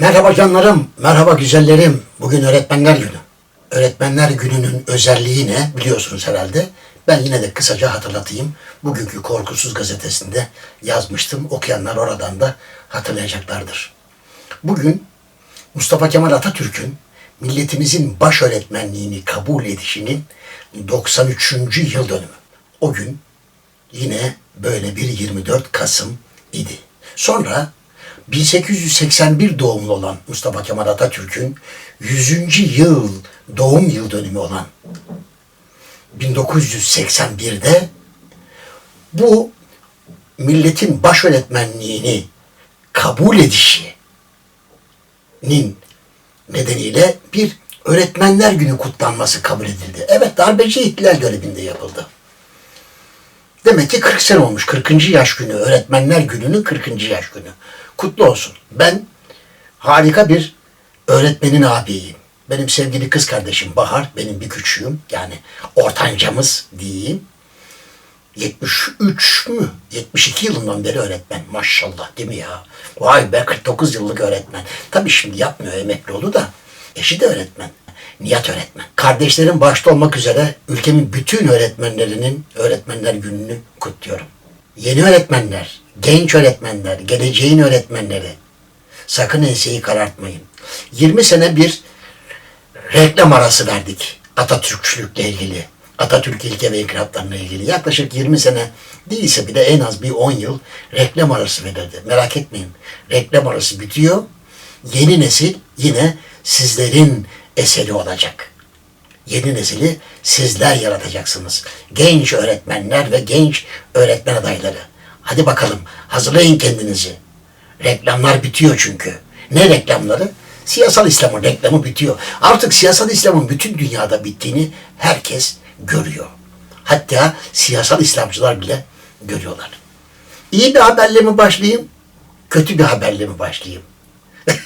Merhaba canlarım, merhaba güzellerim. Bugün Öğretmenler Günü. Öğretmenler Günü'nün özelliği ne biliyorsunuz herhalde. Ben yine de kısaca hatırlatayım. Bugünkü Korkusuz gazetesinde yazmıştım. Okuyanlar oradan da hatırlayacaklardır. Bugün Mustafa Kemal Atatürk'ün milletimizin baş öğretmenliğini kabul edişinin 93. yıl dönümü. O gün yine böyle bir 24 Kasım idi. Sonra 1881 doğumlu olan Mustafa Kemal Atatürk'ün 100. yıl doğum yıl dönümü olan 1981'de bu milletin baş öğretmenliğini kabul edişinin nedeniyle bir öğretmenler günü kutlanması kabul edildi. Evet darbeci ihtilal döneminde yapıldı. Demek ki 40 sene olmuş. 40. yaş günü. Öğretmenler gününün 40. yaş günü. Kutlu olsun. Ben harika bir öğretmenin abiyim. Benim sevgili kız kardeşim Bahar, benim bir küçüğüm. Yani ortancamız diyeyim. 73 mü? 72 yılından beri öğretmen. Maşallah değil mi ya? Vay be 49 yıllık öğretmen. Tabii şimdi yapmıyor emekli oldu da. Eşi de öğretmen. Nihat öğretmen. Kardeşlerim başta olmak üzere ülkemin bütün öğretmenlerinin öğretmenler gününü kutluyorum. Yeni öğretmenler, genç öğretmenler, geleceğin öğretmenleri. Sakın enseyi karartmayın. 20 sene bir reklam arası verdik Atatürkçülükle ilgili. Atatürk ilke ve inkılaplarına ilgili. Yaklaşık 20 sene değilse bile en az bir 10 yıl reklam arası verildi. Merak etmeyin. Reklam arası bitiyor. Yeni nesil yine sizlerin eseri olacak. Yeni nesili sizler yaratacaksınız. Genç öğretmenler ve genç öğretmen adayları. Hadi bakalım hazırlayın kendinizi. Reklamlar bitiyor çünkü. Ne reklamları? Siyasal İslam'ın reklamı bitiyor. Artık siyasal İslam'ın bütün dünyada bittiğini herkes görüyor. Hatta siyasal İslamcılar bile görüyorlar. İyi bir haberle mi başlayayım? Kötü bir haberle mi başlayayım?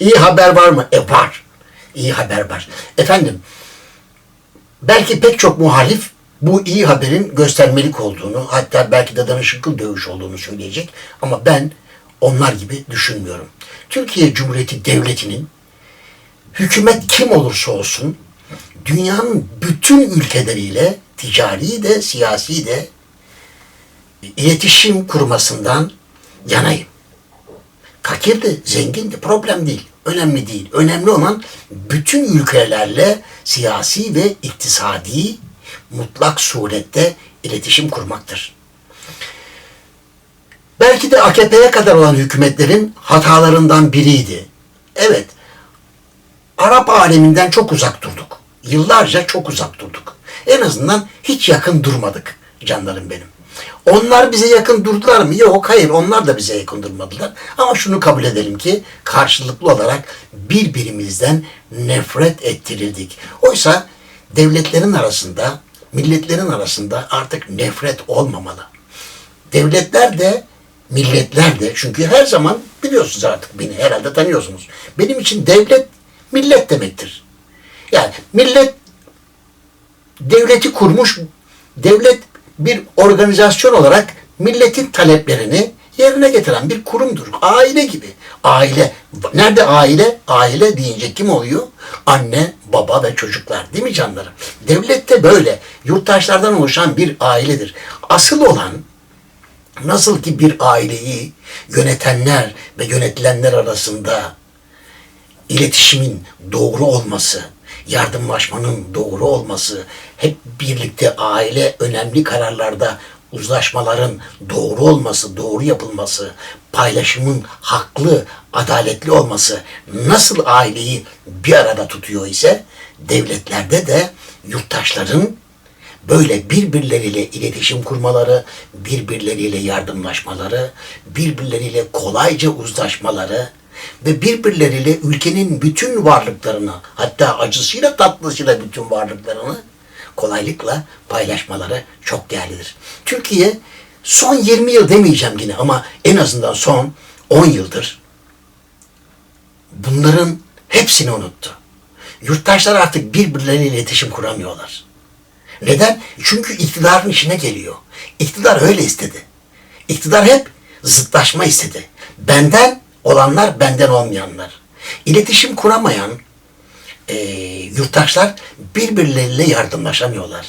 İyi haber var mı? E var. İyi haber var. Efendim, belki pek çok muhalif bu iyi haberin göstermelik olduğunu, hatta belki de danışıklı dövüş olduğunu söyleyecek. Ama ben onlar gibi düşünmüyorum. Türkiye Cumhuriyeti Devleti'nin hükümet kim olursa olsun dünyanın bütün ülkeleriyle ticari de siyasi de iletişim kurmasından yanayım. Fakirdi, zengindi, problem değil. Önemli değil. Önemli olan bütün ülkelerle siyasi ve iktisadi mutlak surette iletişim kurmaktır. Belki de AKP'ye kadar olan hükümetlerin hatalarından biriydi. Evet, Arap aleminden çok uzak durduk. Yıllarca çok uzak durduk. En azından hiç yakın durmadık canlarım benim. Onlar bize yakın durdular mı? Yok hayır onlar da bize yakın durmadılar. Ama şunu kabul edelim ki karşılıklı olarak birbirimizden nefret ettirildik. Oysa devletlerin arasında, milletlerin arasında artık nefret olmamalı. Devletler de, milletler de çünkü her zaman biliyorsunuz artık beni herhalde tanıyorsunuz. Benim için devlet millet demektir. Yani millet devleti kurmuş, devlet bir organizasyon olarak milletin taleplerini yerine getiren bir kurumdur. Aile gibi. Aile. Nerede aile? Aile deyince kim oluyor? Anne, baba ve çocuklar. Değil mi canlarım? Devlet de böyle. Yurttaşlardan oluşan bir ailedir. Asıl olan nasıl ki bir aileyi yönetenler ve yönetilenler arasında iletişimin doğru olması, yardımlaşmanın doğru olması, hep birlikte aile önemli kararlarda uzlaşmaların doğru olması, doğru yapılması, paylaşımın haklı, adaletli olması nasıl aileyi bir arada tutuyor ise devletlerde de yurttaşların böyle birbirleriyle iletişim kurmaları, birbirleriyle yardımlaşmaları, birbirleriyle kolayca uzlaşmaları ve birbirleriyle ülkenin bütün varlıklarını hatta acısıyla tatlısıyla bütün varlıklarını kolaylıkla paylaşmaları çok değerlidir. Türkiye son 20 yıl demeyeceğim yine ama en azından son 10 yıldır bunların hepsini unuttu. Yurttaşlar artık birbirleriyle iletişim kuramıyorlar. Neden? Çünkü iktidarın işine geliyor. İktidar öyle istedi. İktidar hep zıtlaşma istedi. Benden olanlar benden olmayanlar. İletişim kuramayan e, yurttaşlar birbirleriyle yardımlaşamıyorlar.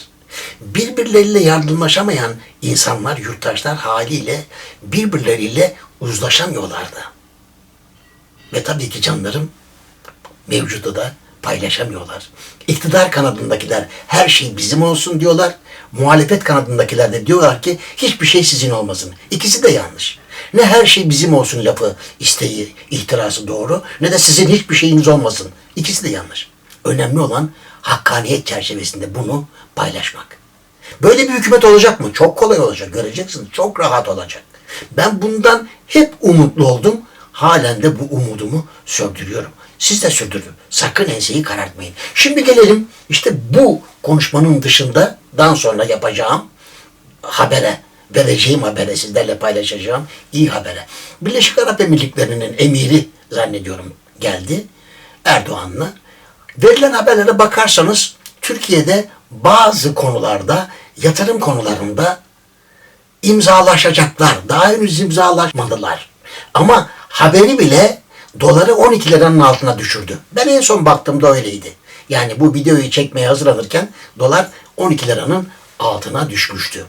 Birbirleriyle yardımlaşamayan insanlar, yurttaşlar haliyle birbirleriyle uzlaşamıyorlardı. Ve tabii ki canlarım mevcudu da paylaşamıyorlar. İktidar kanadındakiler her şey bizim olsun diyorlar. Muhalefet kanadındakiler de diyorlar ki hiçbir şey sizin olmasın. İkisi de yanlış. Ne her şey bizim olsun lafı, isteği, ihtirası doğru ne de sizin hiçbir şeyiniz olmasın. İkisi de yanlış. Önemli olan hakkaniyet çerçevesinde bunu paylaşmak. Böyle bir hükümet olacak mı? Çok kolay olacak. Göreceksiniz. Çok rahat olacak. Ben bundan hep umutlu oldum. Halen de bu umudumu sürdürüyorum. Siz de sürdürün. Sakın enseyi karartmayın. Şimdi gelelim işte bu konuşmanın dışında dan sonra yapacağım habere, vereceğim habere sizlerle paylaşacağım iyi habere. Birleşik Arap Emirlikleri'nin emiri zannediyorum geldi Erdoğan'la. Verilen haberlere bakarsanız Türkiye'de bazı konularda yatırım konularında imzalaşacaklar. Daha henüz imzalaşmadılar. Ama haberi bile doları 12 liranın altına düşürdü. Ben en son baktığımda öyleydi. Yani bu videoyu çekmeye hazırlanırken dolar 12 liranın altına düşmüştü.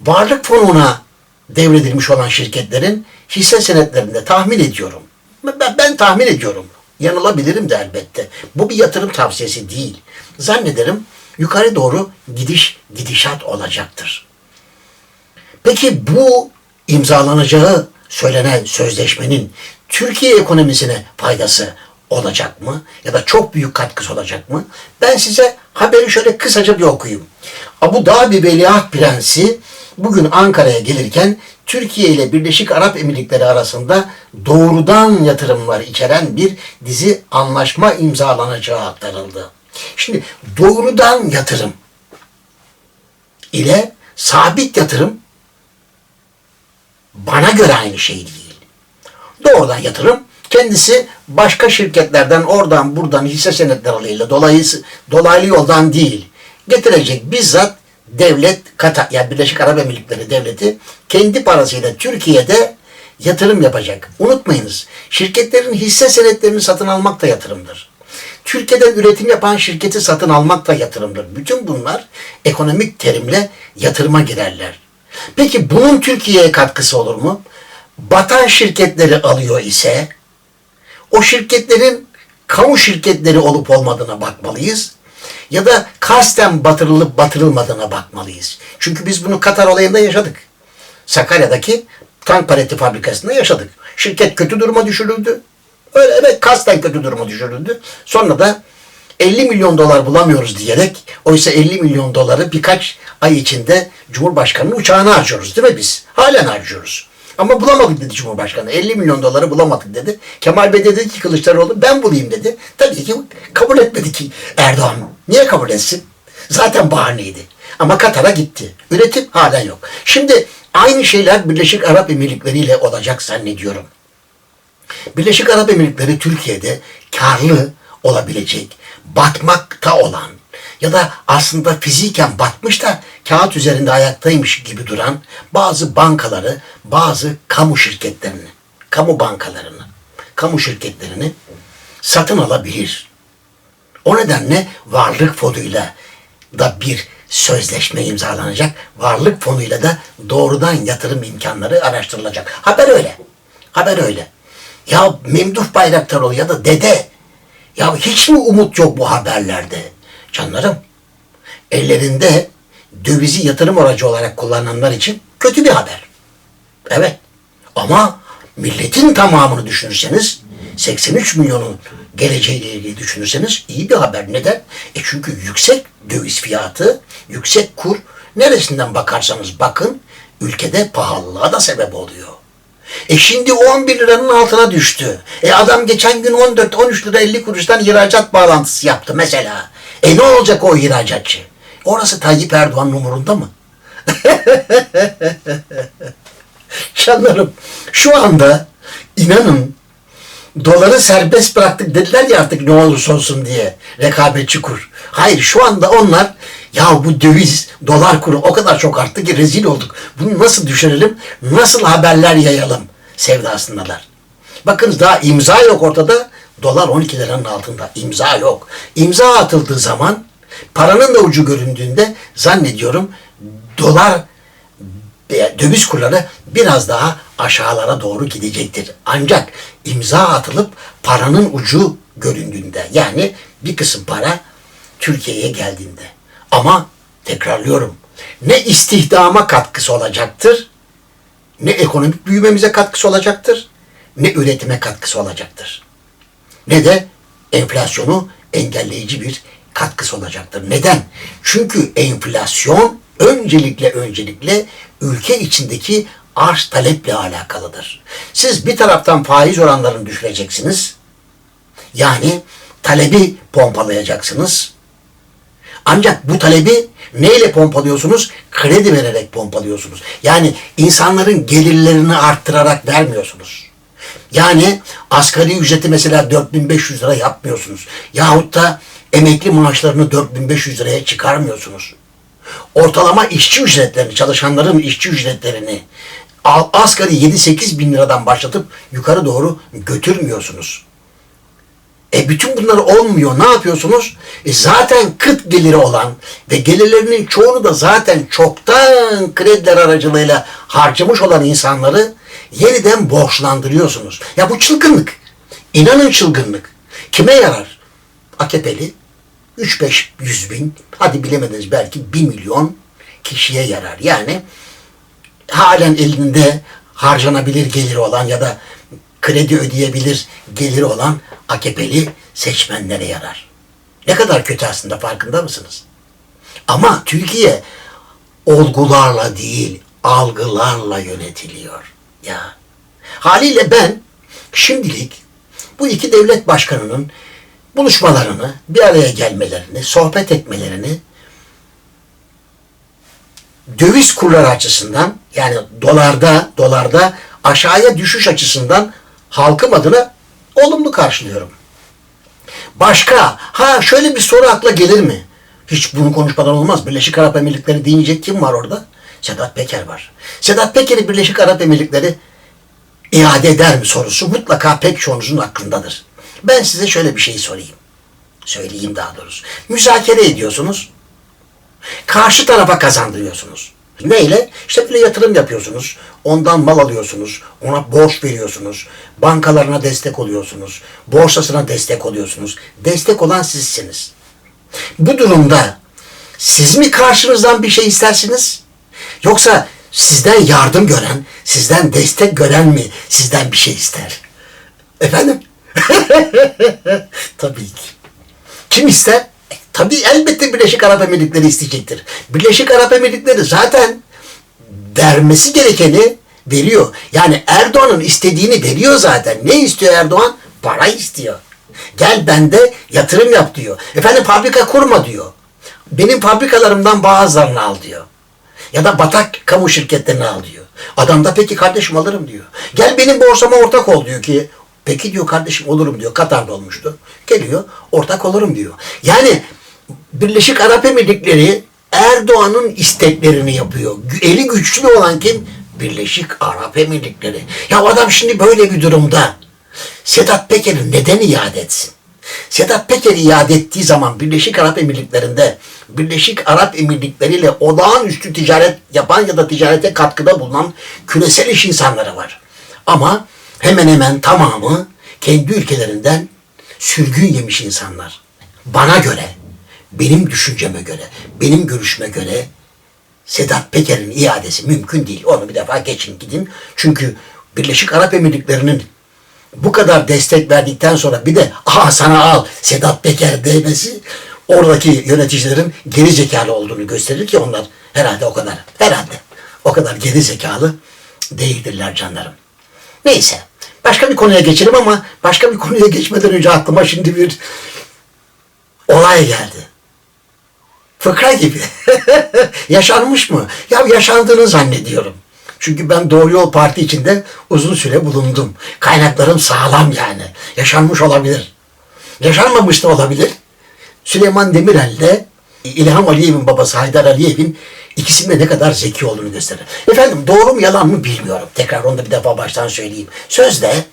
Varlık fonuna devredilmiş olan şirketlerin hisse senetlerinde tahmin ediyorum. Ben, ben tahmin ediyorum. Yanılabilirim de elbette. Bu bir yatırım tavsiyesi değil. Zannederim yukarı doğru gidiş gidişat olacaktır. Peki bu imzalanacağı söylenen sözleşmenin Türkiye ekonomisine faydası olacak mı? Ya da çok büyük katkısı olacak mı? Ben size haberi şöyle kısaca bir okuyayım. Abu Dhabi Veliaht Prensi bugün Ankara'ya gelirken Türkiye ile Birleşik Arap Emirlikleri arasında doğrudan yatırımlar içeren bir dizi anlaşma imzalanacağı aktarıldı. Şimdi doğrudan yatırım ile sabit yatırım bana göre aynı şey değil. Doğrudan yatırım kendisi başka şirketlerden oradan buradan hisse senetleri alıyla dolayısıyla dolaylı yoldan değil. Getirecek bizzat devlet Katar yani Birleşik Arap Emirlikleri devleti kendi parasıyla Türkiye'de yatırım yapacak. Unutmayınız şirketlerin hisse senetlerini satın almak da yatırımdır. Türkiye'de üretim yapan şirketi satın almak da yatırımdır. Bütün bunlar ekonomik terimle yatırıma girerler. Peki bunun Türkiye'ye katkısı olur mu? Batan şirketleri alıyor ise o şirketlerin kamu şirketleri olup olmadığına bakmalıyız. Ya da kasten batırılıp batırılmadığına bakmalıyız. Çünkü biz bunu Katar olayında yaşadık. Sakarya'daki tank paleti fabrikasında yaşadık. Şirket kötü duruma düşürüldü. Öyle evet kasten kötü duruma düşürüldü. Sonra da 50 milyon dolar bulamıyoruz diyerek oysa 50 milyon doları birkaç ay içinde Cumhurbaşkanı'nın uçağına harcıyoruz değil mi biz? Halen harcıyoruz. Ama bulamadık dedi Cumhurbaşkanı. 50 milyon doları bulamadık dedi. Kemal Bey de dedi ki Kılıçdaroğlu ben bulayım dedi. Tabii ki kabul etmedi ki Erdoğan. Niye kabul etsin? Zaten bahaneydi. Ama Katar'a gitti. Üretim hala yok. Şimdi aynı şeyler Birleşik Arap Emirlikleri ile olacak zannediyorum. Birleşik Arap Emirlikleri Türkiye'de karlı olabilecek, batmakta olan ya da aslında fiziken batmış da kağıt üzerinde ayaktaymış gibi duran bazı bankaları, bazı kamu şirketlerini, kamu bankalarını, kamu şirketlerini satın alabilir. O nedenle varlık fonuyla da bir sözleşme imzalanacak. Varlık fonuyla da doğrudan yatırım imkanları araştırılacak. Haber öyle. Haber öyle. Ya Memduh Bayraktaroğlu ya da dede ya hiç mi umut yok bu haberlerde? Canlarım ellerinde dövizi yatırım aracı olarak kullananlar için kötü bir haber. Evet. Ama milletin tamamını düşünürseniz 83 milyonun geleceğiyle ilgili düşünürseniz iyi bir haber. Neden? E çünkü yüksek döviz fiyatı, yüksek kur neresinden bakarsanız bakın ülkede pahalılığa da sebep oluyor. E şimdi 11 liranın altına düştü. E adam geçen gün 14-13 lira 50 kuruştan ihracat bağlantısı yaptı mesela. E ne olacak o ihracatçı? Orası Tayyip Erdoğan'ın umurunda mı? Canlarım şu anda inanın doları serbest bıraktık dediler ya artık ne olursa olsun diye rekabetçi kur. Hayır şu anda onlar ya bu döviz dolar kuru o kadar çok arttı ki rezil olduk. Bunu nasıl düşürelim? Nasıl haberler yayalım sevdasındalar. Bakınız daha imza yok ortada. Dolar 12 liranın altında. İmza yok. İmza atıldığı zaman paranın da ucu göründüğünde zannediyorum dolar e, döviz kurları biraz daha aşağılara doğru gidecektir. Ancak imza atılıp paranın ucu göründüğünde yani bir kısım para Türkiye'ye geldiğinde. Ama tekrarlıyorum ne istihdama katkısı olacaktır ne ekonomik büyümemize katkısı olacaktır ne üretime katkısı olacaktır. Ne de enflasyonu engelleyici bir katkısı olacaktır. Neden? Çünkü enflasyon öncelikle öncelikle ülke içindeki arz taleple alakalıdır. Siz bir taraftan faiz oranlarını düşüreceksiniz. Yani talebi pompalayacaksınız. Ancak bu talebi neyle pompalıyorsunuz? Kredi vererek pompalıyorsunuz. Yani insanların gelirlerini arttırarak vermiyorsunuz. Yani asgari ücreti mesela 4500 lira yapmıyorsunuz. Yahut da emekli maaşlarını 4500 liraya çıkarmıyorsunuz. Ortalama işçi ücretlerini, çalışanların işçi ücretlerini asgari 7-8 bin liradan başlatıp yukarı doğru götürmüyorsunuz. E bütün bunlar olmuyor. Ne yapıyorsunuz? E zaten kıt geliri olan ve gelirlerinin çoğunu da zaten çoktan krediler aracılığıyla harcamış olan insanları yeniden borçlandırıyorsunuz. Ya bu çılgınlık. İnanın çılgınlık. Kime yarar? AKP'li 3-5 yüz bin, hadi bilemediniz belki 1 milyon kişiye yarar. Yani halen elinde harcanabilir geliri olan ya da kredi ödeyebilir geliri olan AKP'li seçmenlere yarar. Ne kadar kötü aslında farkında mısınız? Ama Türkiye olgularla değil, algılarla yönetiliyor. Ya. Haliyle ben şimdilik bu iki devlet başkanının buluşmalarını, bir araya gelmelerini, sohbet etmelerini döviz kurları açısından yani dolarda dolarda aşağıya düşüş açısından halkım adına olumlu karşılıyorum. Başka, ha şöyle bir soru akla gelir mi? Hiç bunu konuşmadan olmaz. Birleşik Arap Emirlikleri deyince kim var orada? Sedat Peker var. Sedat Peker'i Birleşik Arap Emirlikleri iade eder mi sorusu mutlaka pek çoğunuzun aklındadır. Ben size şöyle bir şey sorayım. Söyleyeyim daha doğrusu. Müzakere ediyorsunuz. Karşı tarafa kazandırıyorsunuz. Neyle? İşte böyle yatırım yapıyorsunuz. Ondan mal alıyorsunuz. Ona borç veriyorsunuz. Bankalarına destek oluyorsunuz. Borsasına destek oluyorsunuz. Destek olan sizsiniz. Bu durumda siz mi karşınızdan bir şey istersiniz? Yoksa sizden yardım gören, sizden destek gören mi sizden bir şey ister? Efendim? Tabii ki. Kim ister? E, tabii elbette Birleşik Arap Emirlikleri isteyecektir. Birleşik Arap Emirlikleri zaten vermesi gerekeni veriyor. Yani Erdoğan'ın istediğini veriyor zaten. Ne istiyor Erdoğan? Para istiyor. Gel bende yatırım yap diyor. Efendim fabrika kurma diyor. Benim fabrikalarımdan bazılarını al diyor. Ya da batak kamu şirketlerini al diyor. Adam da peki kardeşim alırım diyor. Gel benim borsama ortak ol diyor ki. Peki diyor kardeşim olurum diyor. Katar'da olmuştu. Geliyor ortak olurum diyor. Yani Birleşik Arap Emirlikleri Erdoğan'ın isteklerini yapıyor. Eli güçlü olan kim? Birleşik Arap Emirlikleri. Ya adam şimdi böyle bir durumda Sedat Peker'i neden iade etsin? Sedat Peker iade ettiği zaman Birleşik Arap Emirlikleri'nde Birleşik Arap Emirlikleri ile olağanüstü ticaret yapan ya da ticarete katkıda bulunan küresel iş insanları var. Ama hemen hemen tamamı kendi ülkelerinden sürgün yemiş insanlar. Bana göre, benim düşünceme göre, benim görüşme göre Sedat Peker'in iadesi mümkün değil. Onu bir defa geçin gidin. Çünkü Birleşik Arap Emirlikleri'nin bu kadar destek verdikten sonra bir de aha sana al Sedat Peker demesi oradaki yöneticilerin geri zekalı olduğunu gösterir ki onlar herhalde o kadar herhalde o kadar geri zekalı değildirler canlarım. Neyse başka bir konuya geçelim ama başka bir konuya geçmeden önce aklıma şimdi bir olay geldi. Fıkra gibi. Yaşanmış mı? Ya yaşandığını zannediyorum. Çünkü ben Doğru Yol Parti içinde uzun süre bulundum. Kaynaklarım sağlam yani. Yaşanmış olabilir. Yaşanmamış da olabilir. Süleyman Demirel de İlham Aliyev'in babası Haydar Aliyev'in ikisinin de ne kadar zeki olduğunu gösterir. Efendim doğru mu yalan mı bilmiyorum. Tekrar onu da bir defa baştan söyleyeyim. Sözde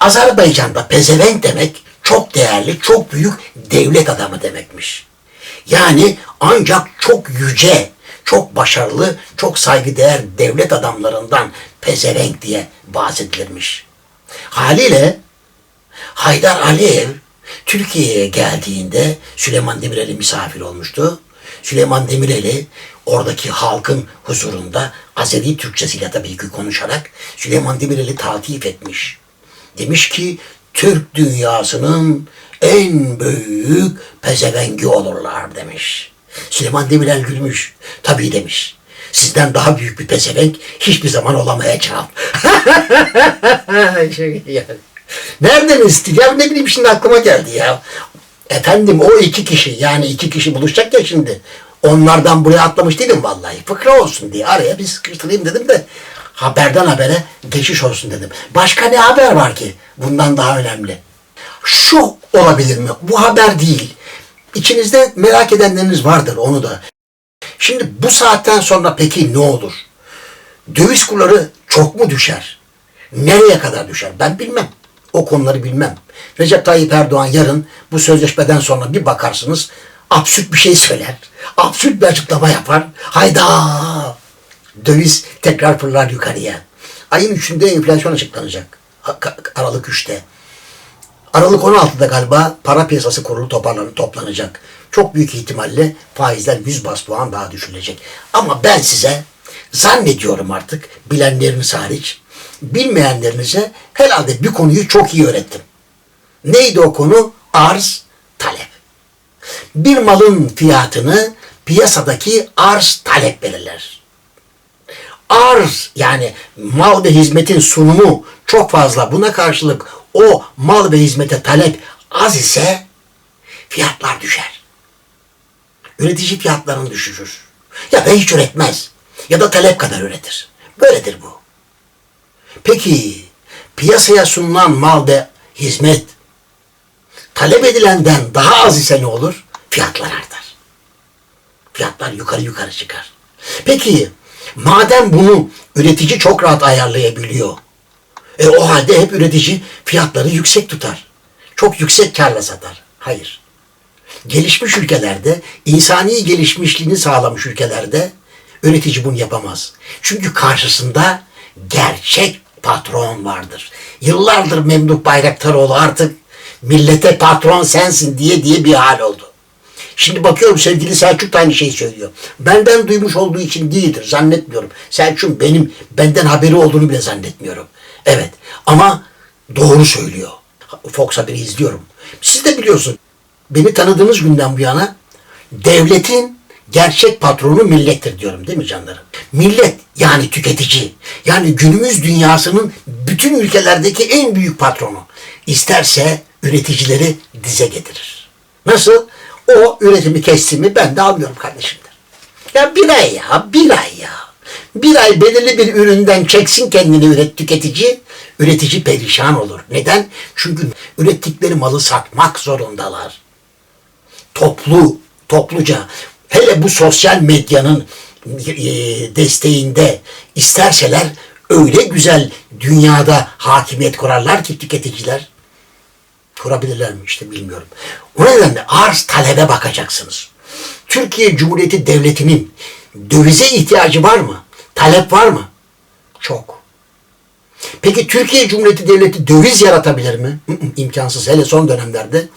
Azerbaycan'da pezevenk demek çok değerli, çok büyük devlet adamı demekmiş. Yani ancak çok yüce, çok başarılı, çok saygıdeğer devlet adamlarından pezevenk diye bahsedilirmiş. Haliyle Haydar Aliyev Türkiye'ye geldiğinde Süleyman Demirel'i misafir olmuştu. Süleyman Demirel'i oradaki halkın huzurunda Azeri Türkçesiyle tabii ki konuşarak Süleyman Demirel'i tatif etmiş. Demiş ki Türk dünyasının en büyük pezevengi olurlar demiş. Süleyman Demirel gülmüş. Tabii demiş. Sizden daha büyük bir pezevenk hiçbir zaman olamayacağım. Yani. Nereden esti? Ya ne bileyim şimdi aklıma geldi ya. Efendim o iki kişi yani iki kişi buluşacak ya şimdi. Onlardan buraya atlamış değilim vallahi. Fıkra olsun diye araya bir sıkıştırayım dedim de haberden habere geçiş olsun dedim. Başka ne haber var ki bundan daha önemli? Şu olabilir mi? Bu haber değil. İçinizde merak edenleriniz vardır onu da. Şimdi bu saatten sonra peki ne olur? Döviz kurları çok mu düşer? Nereye kadar düşer? Ben bilmem. O konuları bilmem. Recep Tayyip Erdoğan yarın bu sözleşmeden sonra bir bakarsınız absürt bir şey söyler. Absürt bir açıklama yapar. Hayda! Döviz tekrar fırlar yukarıya. Ayın 3'ünde enflasyon açıklanacak. Aralık 3'te. Aralık 16'da galiba para piyasası kurulu toparlanır, toplanacak. Çok büyük ihtimalle faizler 100 bas puan daha düşülecek. Ama ben size zannediyorum artık bilenleriniz hariç bilmeyenlerinize herhalde bir konuyu çok iyi öğrettim. Neydi o konu? Arz, talep. Bir malın fiyatını piyasadaki arz talep belirler arz yani mal ve hizmetin sunumu çok fazla. Buna karşılık o mal ve hizmete talep az ise fiyatlar düşer. Üretici fiyatlarını düşürür. Ya da hiç üretmez. Ya da talep kadar üretir. Böyledir bu. Peki piyasaya sunulan mal ve hizmet talep edilenden daha az ise ne olur? Fiyatlar artar. Fiyatlar yukarı yukarı çıkar. Peki madem bunu üretici çok rahat ayarlayabiliyor. E o halde hep üretici fiyatları yüksek tutar. Çok yüksek karla satar. Hayır. Gelişmiş ülkelerde, insani gelişmişliğini sağlamış ülkelerde üretici bunu yapamaz. Çünkü karşısında gerçek patron vardır. Yıllardır Memduh Bayraktaroğlu artık millete patron sensin diye diye bir hal oldu. Şimdi bakıyorum sevgili Selçuk da aynı şeyi söylüyor. Benden duymuş olduğu için değildir zannetmiyorum. Selçuk benim benden haberi olduğunu bile zannetmiyorum. Evet ama doğru söylüyor. Fox haberi izliyorum. Siz de biliyorsunuz. Beni tanıdığınız günden bu yana devletin gerçek patronu millettir diyorum değil mi canlarım? Millet yani tüketici yani günümüz dünyasının bütün ülkelerdeki en büyük patronu. İsterse üreticileri dize getirir. Nasıl? O üretimi kestimi ben de almıyorum kardeşim der. Ya bir ay ya, bir ay ya. Bir ay belirli bir üründen çeksin kendini üret tüketici, üretici perişan olur. Neden? Çünkü ürettikleri malı satmak zorundalar. Toplu, topluca. Hele bu sosyal medyanın e, desteğinde isterseler öyle güzel dünyada hakimiyet kurarlar ki tüketiciler kurabilirler mi işte bilmiyorum. O nedenle arz talebe bakacaksınız. Türkiye Cumhuriyeti Devleti'nin dövize ihtiyacı var mı? Talep var mı? Çok. Peki Türkiye Cumhuriyeti Devleti döviz yaratabilir mi? İmkansız. Hele son dönemlerde,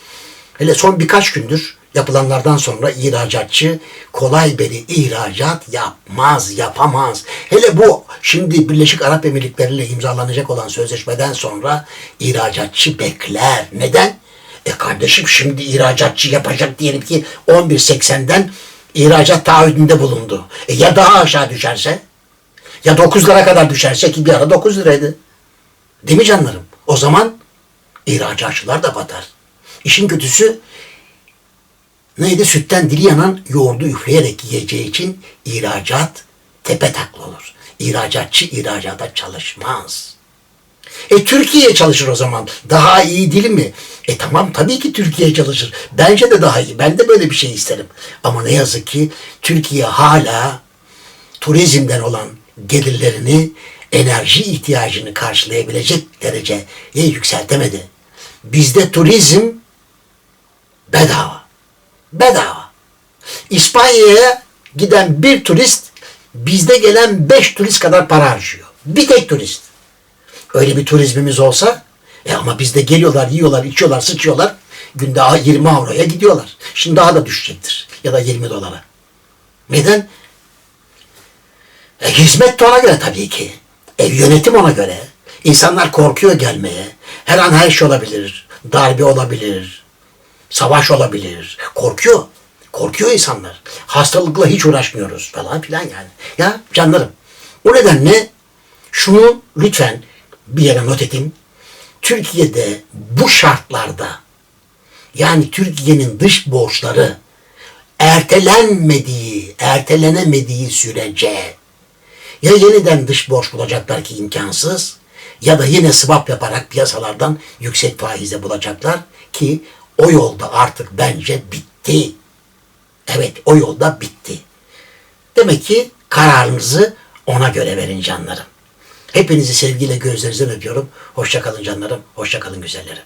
hele son birkaç gündür yapılanlardan sonra ihracatçı kolay beri ihracat yapmaz, yapamaz. Hele bu şimdi Birleşik Arap Emirlikleri ile imzalanacak olan sözleşmeden sonra ihracatçı bekler. Neden? E kardeşim şimdi ihracatçı yapacak diyelim ki 11.80'den ihracat taahhüdünde bulundu. E ya daha aşağı düşerse? Ya 9 lira kadar düşerse ki bir ara 9 liraydı. Değil mi canlarım? O zaman ihracatçılar da batar. İşin kötüsü neydi? Sütten dili yanan yoğurdu üfleyerek yiyeceği için ihracat tepe taklı olur. İhracatçı ihracata çalışmaz. E Türkiye çalışır o zaman. Daha iyi değil mi? E tamam tabii ki Türkiye çalışır. Bence de daha iyi. Ben de böyle bir şey isterim. Ama ne yazık ki Türkiye hala turizmden olan gelirlerini enerji ihtiyacını karşılayabilecek dereceye yükseltemedi. Bizde turizm bedava. Bedava. İspanya'ya giden bir turist bizde gelen beş turist kadar para harcıyor. Bir tek turist. Öyle bir turizmimiz olsa e ama bizde geliyorlar, yiyorlar, içiyorlar, sıçıyorlar. Günde 20 avroya gidiyorlar. Şimdi daha da düşecektir. Ya da 20 dolara. Neden? E, hizmet de ona göre tabii ki. Ev yönetim ona göre. İnsanlar korkuyor gelmeye. Her an her şey olabilir. Darbe olabilir. Savaş olabilir. Korkuyor. Korkuyor insanlar. Hastalıkla hiç uğraşmıyoruz falan filan yani. Ya canlarım. O nedenle şunu lütfen bir yere not edin. Türkiye'de bu şartlarda yani Türkiye'nin dış borçları ertelenmediği, ertelenemediği sürece ya yeniden dış borç bulacaklar ki imkansız ya da yine swap yaparak piyasalardan yüksek faizle bulacaklar ki o yolda artık bence bitti. Evet o yolda bitti. Demek ki kararınızı ona göre verin canlarım. Hepinizi sevgiyle gözlerinizden öpüyorum. Hoşça kalın canlarım. Hoşça kalın güzellerim.